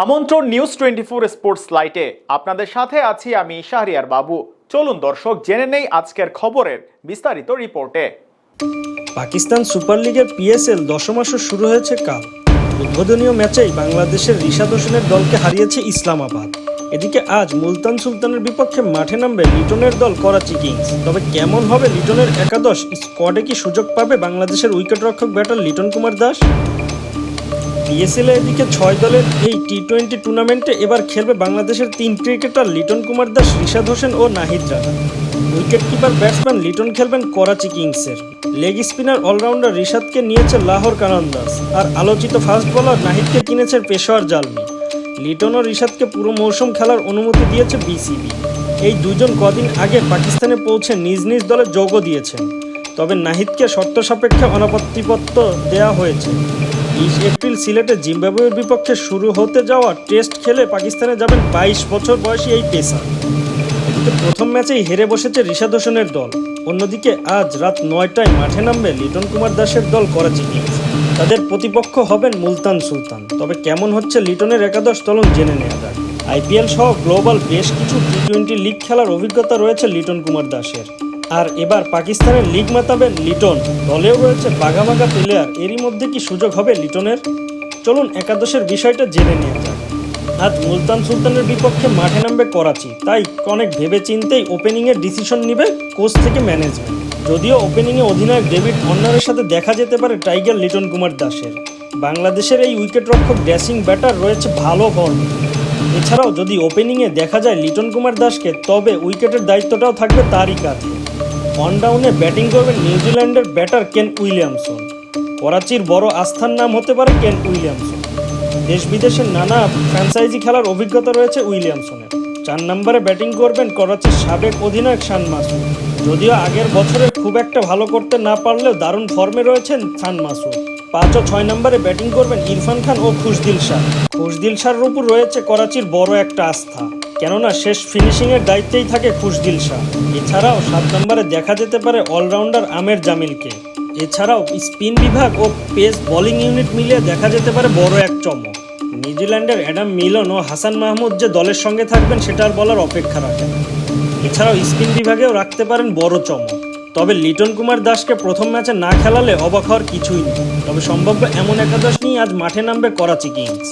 আমন্ত্রণ news twenty four sports লাইটে আপনাদের সাথে আছি আমি শাহরিয়ার বাবু। চলুন দর্শক, জেনে নেই আজকের খবরের বিস্তারিত রিপোর্টে। পাকিস্তান সুপার লিগের পিএসএল দশম আসর শুরু হয়েছে কাল। উদ্বোধনীয় ম্যাচেই বাংলাদেশের রিশাদ হোসেনের দলকে হারিয়েছে ইসলামাবাদ। এদিকে আজ মুলতান সুলতানের বিপক্ষে মাঠে নামবে লিটনের দল করাচি কিংস। তবে কেমন হবে লিটনের একাদশ? স্কোয়াডে কি সুযোগ পাবে বাংলাদেশের উইকেটরক্ষক ব্যাটার লিটন কুমার দাস? পিএসএল এদিকে ছয় দলের এই টি টোয়েন্টি টুর্নামেন্টে এবার খেলবে বাংলাদেশের তিন ক্রিকেটার লিটন কুমার দাস, রিশাদ হোসেন ও Nahid Rana. Wicket keeper, batsman Liton খেলবেন করাচি কিংসের। লেগ স্পিনার, অলরাউন্ডার রিশাদকে নিয়েছে লাহোর কানান্দাস আর আলোচিত ফাস্ট বোলার নাহিদকে কিনেছে পেশোয়ার জালমি। লিটন ও রিশাদকে পুরো মৌসুম খেলার অনুমতি দিয়েছে বিসিবি। এই দুজন কদিন আগে পাকিস্তানে পৌঁছে নিজ নিজ দলে যোগও দিয়েছেন। তবে নাহিদকে শর্ত সাপেক্ষে অনাপত্তিপত্র দেওয়া হয়েছে। বিশ এপ্রিল সিলেটে জিম্বাবুয়ের বিপক্ষে শুরু হতে যাওয়া টেস্ট খেলে পাকিস্তানে যাবেন বাইশ বছর বয়সী এই পেসার। প্রথম ম্যাচেই হেরে বসেছে ঋষাদ হোসেনের দল। অন্যদিকে আজ রাত নয়টায় মাঠে নামবে লিটন কুমার দাসের দল করাচি কিংস। তাদের প্রতিপক্ষ হবেন মুলতান সুলতান। তবে কেমন হচ্ছে লিটনের একাদশ চলন জেনে নেওয়া যাক। আইপিএল সহ গ্লোবাল বেশ কিছু টি টোয়েন্টি লিগ খেলার অভিজ্ঞতা রয়েছে লিটন কুমার দাসের। আর এবার পাকিস্তানের লিগ মাতাবেন লিটন। দলেও রয়েছে বাঘা বাঘা প্লেয়ার এরই মধ্যে কি সুযোগ হবে লিটনের? চলুন একাদশের বিষয়টা জেনে নেওয়া যাক আজ মুলতান সুলতানের বিপক্ষে মাঠে নামবে করাচি। তাই অনেক ভেবে চিন্তেই ওপেনিংয়ের ডিসিশন নেবে কোচ থেকে ম্যানেজমেন্ট যদিও ওপেনিংয়ে অধিনায়ক ডেভিড অন্নারের সাথে দেখা যেতে পারে টাইগার লিটন কুমার দাসের। বাংলাদেশের এই উইকেট রক্ষক ড্যাসিং ব্যাটার রয়েছে ভালো ফর্মে এছাড়াও যদি ওপেনিংয়ে দেখা যায় লিটন কুমার দাসকে, তবে উইকেটের দায়িত্বটাও থাকবে তারই কাছে অন ডাউনে ব্যাটিং করবেন নিউজিল্যান্ডের ব্যাটার কেন উইলিয়ামসন করাচির বড় আস্থার নাম হতে পারে কেন উইলিয়ামসন দেশ বিদেশের নানা ফ্র্যাঞ্চাইজি খেলার অভিজ্ঞতা রয়েছে উইলিয়ামসনের চার নম্বরে ব্যাটিং করবেন করাচির সাবেক অধিনায়ক শান মাসুদ। যদিও আগের বছরে খুব একটা ভালো করতে না পারলেও দারুণ ফর্মে রয়েছেন শান মাসুদ। পাঁচ ও ছয় নম্বরে ব্যাটিং করবেন ইরফান খান ও খুশদিল শাহ। খুশদিল শাহর উপর রয়েছে করাচির বড় একটা আস্থা। কেননা শেষ ফিনিশিংয়ের দায়িত্বেই থাকে খুশদিল শাহ। এছাড়াও সাত নম্বরে দেখা যেতে পারে অলরাউন্ডার আমের জামিলকে। এছাড়াও স্পিন বিভাগ ও পেস বোলিং ইউনিট মিলিয়ে দেখা যেতে পারে বড় এক চমক। নিউজিল্যান্ডের অ্যাডাম মিলন ও হাসান মাহমুদ যে দলের সঙ্গে থাকবেন সেটা আর বলার অপেক্ষা রাখে না। এছাড়াও স্পিন বিভাগেও রাখতে পারেন বড় চমক। তবে লিটন কুমার দাসকে প্রথম ম্যাচে না খেলালে অবাক হওয়ার কিছুই নেই। তবে সম্ভাব্য এমন একাদশ নিয়ে আজ মাঠে নামবে করাচি কিংস।